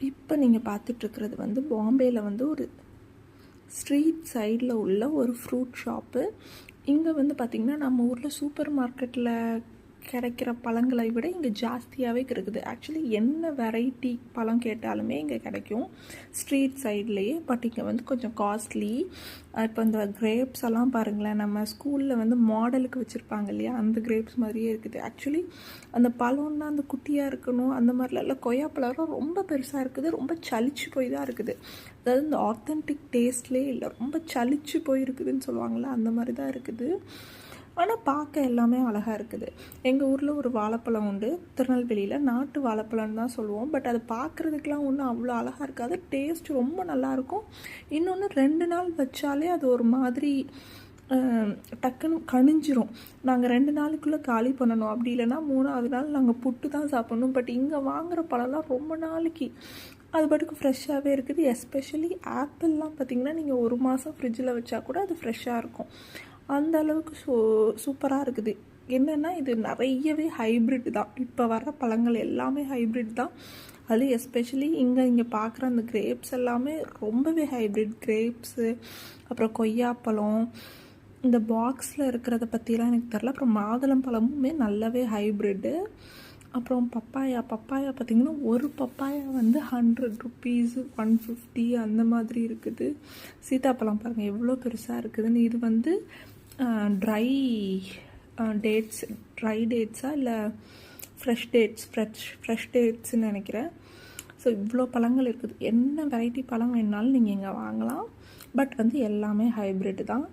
இப்போ நீங்கள் பார்த்துட்ருக்கிறது வந்து பாம்பேயில் வந்து ஒரு ஸ்ட்ரீட் சைடில் உள்ள ஒரு ஃப்ரூட் ஷாப்பு. இங்கே வந்து பார்த்திங்கன்னா நம்ம ஊரில் சூப்பர் மார்க்கெட்டில் கிடைக்கிற பழங்களை விட இங்கே ஜாஸ்தியாகவே கிடைக்குது. ஆக்சுவலி என்ன வெரைட்டி பழம் கேட்டாலுமே இங்கே கிடைக்கும். ஸ்ட்ரீட் சைட்லேயே பட் இங்கே வந்து கொஞ்சம் காஸ்ட்லி இப்போ இந்த கிரேப்ஸ் எல்லாம் பாருங்களேன் நம்ம ஸ்கூலில் வந்து மாடலுக்கு வச்சுருப்பாங்க இல்லையா? அந்த கிரேப்ஸ் மாதிரியே இருக்குது. ஆக்சுவலி அந்த பழம்னா அந்த குட்டியாக இருக்கணும் அந்த மாதிரிலாம் இல்லை. கொய்யாப்பழம் ரொம்ப பெருசாக இருக்குது ரொம்ப சலிச்சு போய் தான் இருக்குது. அதாவது இந்த ஆத்தென்டிக் டேஸ்ட்லேயே இல்லை ரொம்ப சலிச்சு போய் இருக்குதுன்னு சொல்லுவாங்கள்ல அந்த மாதிரி தான் இருக்குது. ஆனால் பார்க்க எல்லாமே அழகாக இருக்குது. எங்கள் ஊரில் ஒரு வாழைப்பழம் உண்டு. திருநெல்வேலியில் நாட்டு வாழைப்பழம்னு தான் சொல்லுவோம். பட் அது பார்க்குறதுக்கெலாம் ஒன்றும் அவ்வளோ அழகாக இருக்காது. டேஸ்ட் ரொம்ப நல்லாயிருக்கும் இன்னொன்று ரெண்டு நாள் வச்சாலே அது ஒரு மாதிரி டக்குன்னு கணிஞ்சிரும். நாங்கள் ரெண்டு நாளுக்குள்ளே காலி பண்ணணும். அப்படி இல்லைன்னா மூணாவது நாள் நாங்கள் புட்டு தான் சாப்பிட்ணும். பட் இங்கே வாங்குகிற பழம்லாம் ரொம்ப நாளைக்கு. அது பாட்டுக்கு ஃப்ரெஷ்ஷாகவே இருக்குது. எஸ்பெஷலி ஆப்பிள்லாம் பார்த்திங்கன்னா நீங்கள் ஒரு மாதம் ஃப்ரிட்ஜில் வச்சா கூட அது ஃப்ரெஷ்ஷாக இருக்கும். அந்த அளவுக்கு சூ சூப்பராக இருக்குது. என்னென்னா இது நிறையவே ஹைப்ரிட் தான். இப்போ வர பழங்கள் எல்லாமே ஹைப்ரிட் தான். அது எஸ்பெஷலி இங்கே இங்கே பார்க்குற அந்த கிரேப்ஸ் எல்லாமே ரொம்பவே ஹைப்ரிட் கிரேப்ஸு அப்புறம் கொய்யாப்பழம் இந்த பாக்ஸில் இருக்கிறத பற்றிலாம் எனக்கு தெரில அப்புறம் மாதுளம் பழமுமே நல்லாவே ஹைப்ரிட்டு அப்புறம் பப்பாயா பப்பாயா பார்த்திங்கன்னா ஒரு பப்பாயா வந்து ஹண்ட்ரட் ருப்பீஸு ஒன் ஃபிஃப்டி அந்த மாதிரி இருக்குது. சீதாப்பழம் பாருங்கள் எவ்வளோ பெருசாக இருக்குதுன்னு. இது வந்து ட்ரை டேட்ஸ் ட்ரை டேட்ஸா இல்லை ஃப்ரெஷ் டேட்ஸ் ஃப்ரெஷ் ஃப்ரெஷ் டேட்ஸ்ன்னு நினைக்கிறேன். ஸோ இவ்வளோ பழங்கள் இருக்குது. என்ன வெரைட்டி பழம் வேணுனாலும் நீங்கள் இங்கே வாங்கலாம். பட் வந்து எல்லாமே ஹைப்ரிட் தான்.